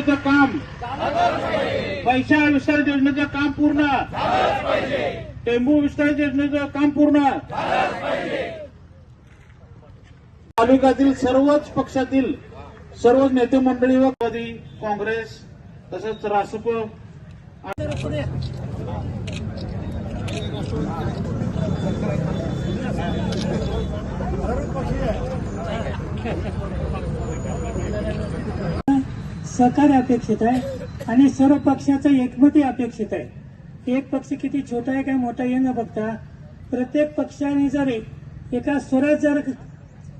चं काम. पैसा विस्तार योजनेचं काम पूर्ण. टेंबू विस्तार योजनेचं काम पूर्ण. तालुक्यातील सर्वच पक्षातील सर्व नेते मंडळी व राष्ट्रवादी, काँग्रेस तसंच रासप सहकार्य अपेक्षित आहे आणि सर्व पक्षाचं एकमतही अपेक्षित आहे. एक पक्ष किती छोटा आहे काय मोठा आहे न बघता प्रत्येक पक्षाने जर एका स्वरात जर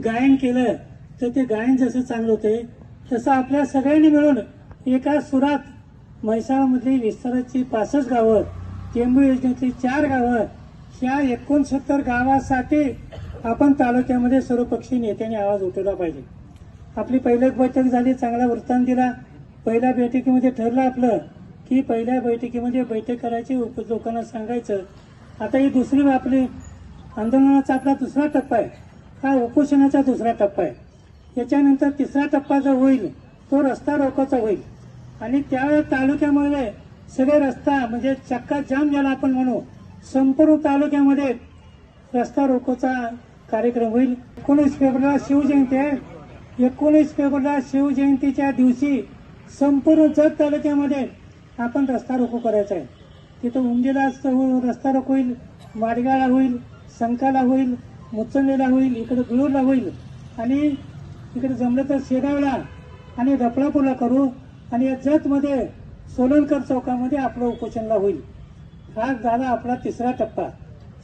गायन केलं तर ते गायन जसं चांगलं होते तसं आपल्या सगळ्यांनी मिळून एका सुरात म्हैसाळमधली विस्ताराची पासष्ट गावं टेंबू योजनेतली चार गावं ह्या एकोणसत्तर गावासाठी आपण तालुक्यामध्ये सर्वपक्षीय नेत्यांनी आवाज उठवला पाहिजे. आपली पहिली बैठक झाली चांगला वृत्तांत दिला. पहिल्या बैठकीमध्ये ठरलं आपलं की पहिल्या बैठकीमध्ये बैठक करायची उप- लोकांना सांगायचं. आता ही दुसरी आपली आंदोलनाचा आपला दुसरा टप्पा आहे. हा उपोषणाचा दुसरा टप्पा आहे. याच्यानंतर तिसरा टप्पा जो होईल तो रस्ता रोकाचा होईल. आणि त्या तालुक्यामध्ये सगळे रस्ता म्हणजे चक्का जाम ज्याला आपण म्हणू संपूर्ण तालुक्यामध्ये रस्ता रोकोचा कार्यक्रम होईल. एकोणीस फेब्रुवारीला शिवजयंती आहे. एकोणीस फेब्रुवारीला शिवजयंतीच्या दिवशी संपूर्ण जत तालुक्यामध्ये आपण रस्ता रोको करायचा आहे. तिथं उंदीला हो, रस्ता रोको होईल माडगाळला होईल संकाला होईल मुचंडीला होईल इकडे गुळूरला होईल. आणि इकडे जमलं तर शेगावला आणि रपळापूरला करू आणि या जतमध्ये सोलनकर चौकामध्ये आपलं उपोषणला होईल. हा झाला आपला तिसरा टप्पा.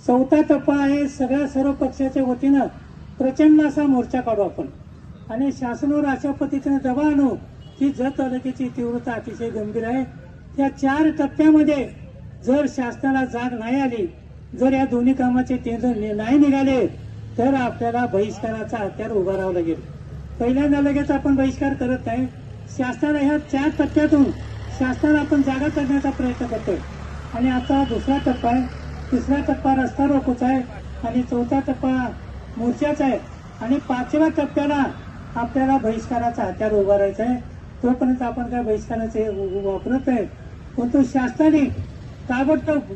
चौथा टप्पा आहे सगळ्या सर्व पक्षाच्या वतीनं प्रचंड असा मोर्चा काढू आपण. आणि शासनावर अशा पद्धतीनं दबाव आणू ही जत तालुक्याची तीव्रता अतिशय गंभीर आहे. या चार टप्प्यामध्ये जर शासनाला जाग नाही आली जर या दोन्ही कामाचे टेंडर नाही निघाले तर आपल्याला बहिष्काराचा हत्यार उभा राहावं लागेल. पहिल्यांदा लगेच आपण बहिष्कार करत नाही. शासनाला ह्या चार टप्प्यातून शासनाला आपण जागा करण्याचा प्रयत्न करतोय. आणि आता दुसरा टप्पा आहे. तिसरा टप्पा रस्ता रोकोचा आहे. आणि चौथा टप्पा मोर्चाचा आहे. आणि पाचव्या टप्प्याला आपल्याला बहिष्काराचा हत्यार उभारायचा आहे. तोपर्यंत आपण काय बहिष्काराचे वापरत आहे परंतु शासनाने ताबडतोब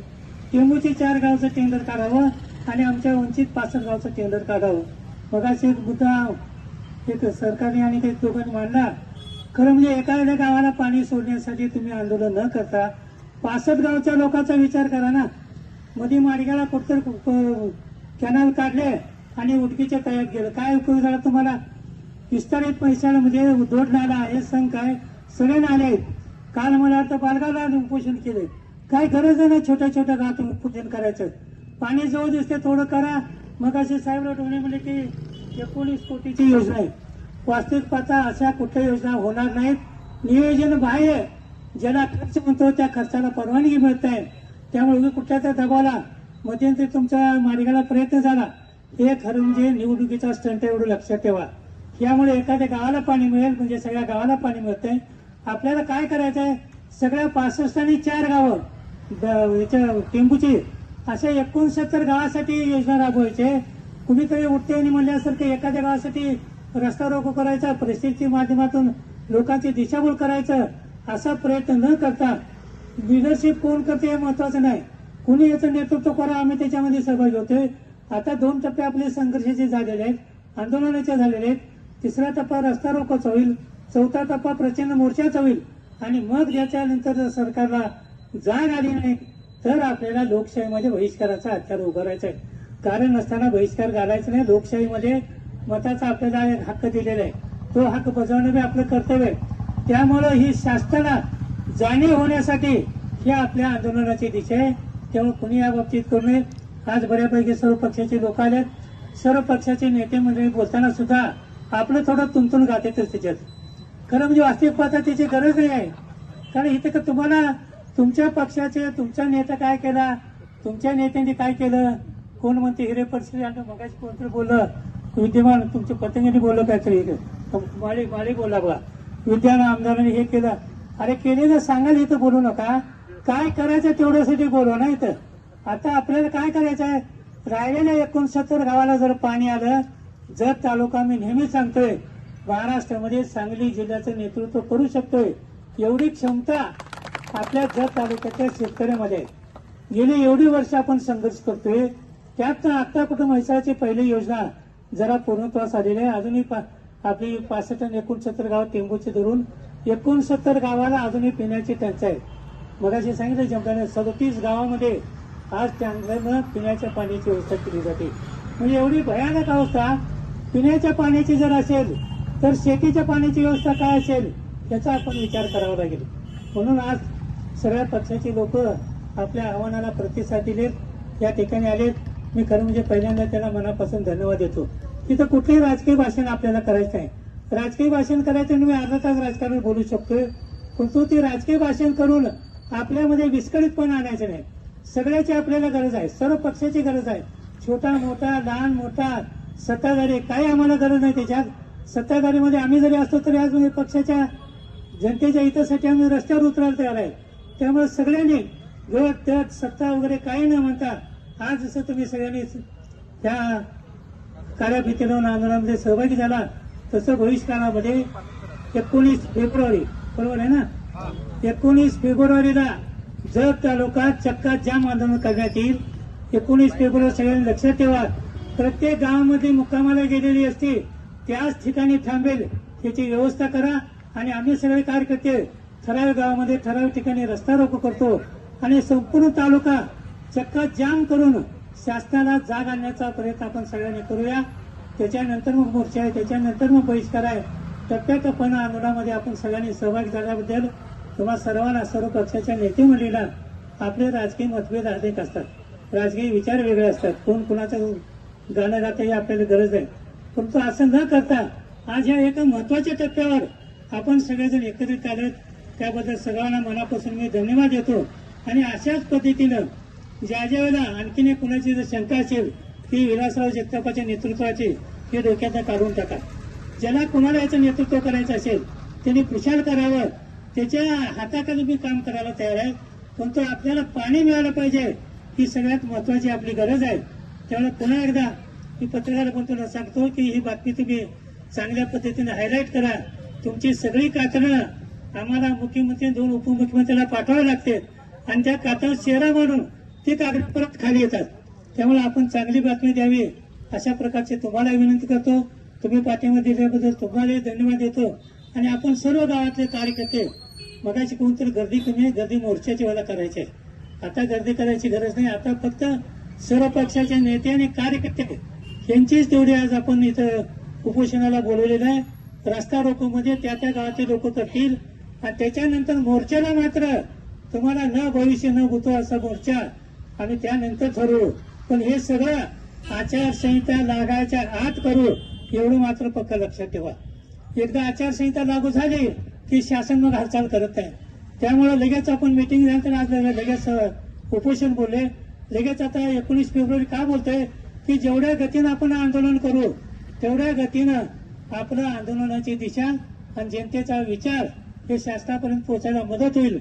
टेंबूची चार गावचं टेंडर काढावं आणि आमच्या वंचित पासष्ट गावचं टेंडर काढावं. मगाशी एक मुद्दा एक सरकारने आणि काही लोकांनी मांडला खरं म्हणजे एखाद्या गावाला पाणी सोडण्यासाठी तुम्ही आंदोलन न करता पासष्ट गावच्या लोकांचा विचार करा ना. मध्ये माडग्याला कुठतर कॅनल काढले आणि उडकीच्या तयार गेलं काय उपयोग झाला तुम्हाला? विस्तारित पैशाला म्हणजे उद्धोड नाला हे संघ काय सगळे नाले आहेत. काल मला तर बालगाला उपोषण केले काय गरज आहे ना छोट्या छोट्या गावातून उपोषण करायचं? पाणी जवळ दिसते थोडं करा. मग असे साहेब डोळे म्हणले की एकोणीस कोटीची योजना आहे. वास्तविक पाहता अशा कुठल्या योजना होणार नाहीत. नियोजन बाह्य ज्याला खर्च म्हणतो त्या खर्चाला परवानगी मिळत. आहे त्यामुळे कुठल्या त्या दबावाला. मध्यंतरी तुमचा मार्गाला प्रयत्न झाला. हे खरं म्हणजे निवडणुकीचा स्टंट एवढं लक्षात ठेवा. यामुळे एखाद्या गावाला पाणी मिळेल म्हणजे सगळ्या गावाला पाणी मिळतंय. आपल्याला काय करायचं आहे सगळ्या पासष्ट आणि चार गावं द- याच्या टेंबूची अशा एकोणसत्तर गावासाठी योजना राबवायचे. कुणीतरी उठते आणि म्हणल्यासारखं एखाद्या गावासाठी रस्ता रोको करायचा परिस्थितीच्या माध्यमातून लोकांची दिशाभूल करायचं असा प्रयत्न न करता लिडरशिप कोण करते हे महत्वाचं नाही. कुणी याचं नेतृत्व करा आम्ही त्याच्यामध्ये सहभागी होतोय. आता दोन टप्पे आपले संघर्षाचे झालेले आहेत आंदोलनाचे झालेले आहेत. तिसरा टप्पा रस्ता रोकोचा होईल चौथा टप्पा प्रचंड मोर्चाचा होईल. आणि मग याच्यानंतर जर सरकारला जाग आली नाही तर आपल्याला लोकशाहीमध्ये बहिष्काराचा हत्यार उभारायचा आहे कारण नसताना बहिष्कार घालायचा नाही लोकशाहीमध्ये मताचा आपल्याला एक हक्क दिलेला आहे. तो हक्क बजावणं बी आपलं कर्तव्य आहे. त्यामुळं ही शासनाला जाणीव होण्यासाठी ही आपल्या आंदोलनाची दिशा आहे. त्यामुळे कुणी या बाबतीत करू नये. आज बऱ्यापैकी सर्व पक्षाचे लोक आलेत. सर्व पक्षाचे नेते मंडळी बोलताना सुद्धा आपलं थोडं तुंतून गातेतच त्याच्यात. खरं म्हणजे वास्तविक पाहता त्याची गरज नाही आहे. कारण इथे का तुम्हाला तुमच्या पक्षाचे तुमचा नेता काय केला तुमच्या नेत्यांनी काय केलं कोण म्हणते हिरे परिस्थिती आणि मगाशी कोणतरी बोललं विद्यमान तुमच्या पतंगाने बोललं काहीतरी माळी माळी बोला बघा विद्यान आमदारांनी हे केलं. अरे केलेलं सांगायला इथं बोलू नका. काय करायचं तेवढ्यासाठी बोलू ना इथं. आता आपल्याला काय करायचं आहे राहिलेल्या एकोणसत्तर गावाला जर पाणी आलं जत तालुका मी नेहमी सांगतोय महाराष्ट्रामध्ये सांगली जिल्ह्याचं नेतृत्व करू शकतोय एवढी क्षमता आपल्या जत तालुक्याच्या शेतकऱ्यामध्ये आहे. गेली एवढी वर्ष आपण संघर्ष करतोय त्यात आता कुठं म्हैसाळची पहिली योजना जरा पूर्णत्वास आलेली आहे. अजूनही पा- आपली पासष्ट आणि एकोणसत्तर गाव टेंबूचे धरून एकोणसत्तर गावाला अजूनही पिण्याची टंचाई मगाशी सांगितलं जमताने सदतीस गावामध्ये आज त्यांना पिण्याच्या पाण्याची व्यवस्था केली जाते. म्हणजे एवढी भयानक अवस्था पिण्याच्या पाण्याची जर असेल तर शेतीच्या पाण्याची व्यवस्था काय असेल याचा आपण विचार करावा लागेल. म्हणून आज सगळ्या पक्षाची लोक आपल्या आव्हानाला प्रतिसाद दिलेत. या ठिकाणी आलेत. मी खरं म्हणजे पहिल्यांदा त्याला मनापासून धन्यवाद देतो. तिथं कुठलंही राजकीय भाषण आपल्याला करायचं नाही राजकीय भाषण करायचं आणि मी अर्धा तास राजकारण बोलू शकतोय. परंतु ते राजकीय भाषण करून आपल्यामध्ये विस्कळीतपणा आणायचं नाही. सगळ्याची आपल्याला गरज आहे. सर्व पक्षाची गरज आहे. छोटा मोठा लहान मोठा सत्ताधारी काय आम्हाला गरज नाही त्याच्यात. सत्ताधारीमध्ये आम्ही जरी असतो तरी आज म्हणजे पक्षाच्या जनतेच्या हितासाठी आम्ही रस्त्यावर उतरायला तयार आहे. त्यामुळे सगळ्यांनी गट त्यात सत्ता वगैरे काही न म्हणता आज जसं तुम्ही सगळ्यांनी त्या काळ्या आंदोलनामध्ये सहभागी झाला तसं बहिष्कारामध्ये एकोणीस फेब्रुवारी बरोबर आहे ना? एकोणीस फेब्रुवारीला जर तालुक्यात चक्का जाम आंदोलन करण्यात येईल. एकोणीस फेब्रुवारी सगळ्यांनी लक्षात ठेवा प्रत्येक गावामध्ये मुक्कामाला गेलेली असते त्याच ठिकाणी थांबेल त्याची व्यवस्था करा. आणि आम्ही सगळे कार्यकर्ते ठराविक गावामध्ये ठराविक ठिकाणी रस्ता रोको करतो. आणि संपूर्ण तालुका चक्का जाम करून शासनाला जाग आणण्याचा प्रयत्न आपण सगळ्यांनी करूया. त्याच्यानंतर मग मोर्चा आहे त्याच्यानंतर मग बहिष्कार आहे. टप्प्याटप्प्यानं आंदोलनामध्ये आपण सगळ्यांनी सहभागी झाल्याबद्दल तुम्हा सर्वांना सर्व पक्षाच्या नेते मंडळीला आपले राजकीय मतभेद अनेक असतात. राजकीय विचार वेगळे असतात. कोण कुणाचा गाणं गाताही आपल्याला गरज आहे. परंतु असं न करता आज या एका महत्त्वाच्या टप्प्यावर आपण सगळेजण एकत्रित आलेत. त्याबद्दल सगळ्यांना मनापासून मी धन्यवाद देतो. आणि अशाच पद्धतीनं ज्या ज्या वेळेला आणखीन एक कुणाची जर शंका असेल ती विलासराव जगतापाच्या नेतृत्वाची हे डोक्यातनं काढून टाका. ज्याला कुणाला याचं नेतृत्व करायचं असेल त्यांनी प्रचार करावं. त्याच्या हाताखाली मी काम करायला तयार आहे. पण तो आपल्याला पाणी मिळालं पाहिजे ही सगळ्यात महत्वाची आपली गरज आहे. त्यामुळे पुन्हा एकदा मी पत्रकार बंधूंना सांगतो की ही बातमी तुम्ही चांगल्या पद्धतीने हायलाईट करा. तुमची सगळी कातरणं आम्हाला मुख्यमंत्री दोन उपमुख्यमंत्र्यांना पाठवावे लागते. आणि त्या कातळ चेहरा मारून ते कागद परत खाली येतात. त्यामुळे आपण चांगली बातमी द्यावी. अशा प्रकारचे तुम्हाला विनंती करतो. तुम्ही पाठिंबा दिल्याबद्दल तुम्हाला धन्यवाद देतो. आणि आपण सर्व गावातले कार्यकर्ते मगाशी कोणतरी गर्दी कमी आहे गर्दी मोर्चाची वेळेला करायची. आहे आता गर्दी करायची गरज नाही. आता फक्त सर्व पक्षाचे नेते आणि कार्यकर्ते यांचीच तेवढी आज आपण इथं उपोषणाला बोलवलेलं आहे. रस्ता रोको मध्ये त्या त्या गावाचे लोक करतील. आणि त्याच्यानंतर मोर्चाला मात्र तुम्हाला न भविष्य न होतो असा मोर्चा आम्ही त्यानंतर ठरवू. पण हे सगळं आचारसंहिता लागायच्या आत करू एवढं मात्र पक्क लक्षात ठेवा. एकदा आचारसंहिता लागू झाली की शासन मग हालचाल करत आहे त्यामुळे लगेच आपण मिटिंग तर आज लगेच उपोषण बोलले. लगेच आता एकोणीस फेब्रुवारी का बोलतोय? की जेवढ्या गतीनं आपण आंदोलन करू तेवढ्या गतीनं आपलं आंदोलनाची दिशा आणि जनतेचा विचार हे शासनापर्यंत पोहोचायला मदत होईल.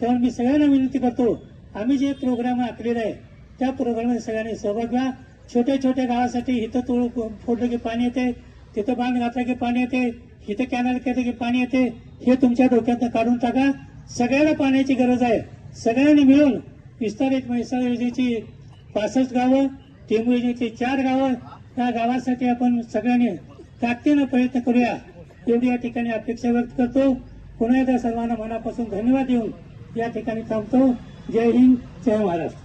तेव्हा मी सगळ्यांना विनंती करतो आम्ही जे प्रोग्राम आखलेला आहे त्या प्रोग्राममध्ये सगळ्यांनी सहभाग घ्या. छोट्या छोट्या गावासाठी इथं तुळ फोडलं की पाणी येते तिथं बांध घातलं की पाणी येते इथं कॅनल केलं की पाणी येते हे तुमच्या डोक्यातनं काढून टाका. सगळ्याला पाण्याची गरज आहे. सगळ्यांनी मिळून विस्तारित म्हैसाळ योजनेची पासष्ट गावं टेंबू योजनेची चार गावं या गावासाठी आपण सगळ्यांनी ताकदीनं प्रयत्न करूया. एवढी या ठिकाणी अपेक्षा व्यक्त करतो. पुन्हा एकदा सर्वांना मनापासून धन्यवाद देऊन या ठिकाणी थांबतो. जय हिंद जय महाराष्ट्र.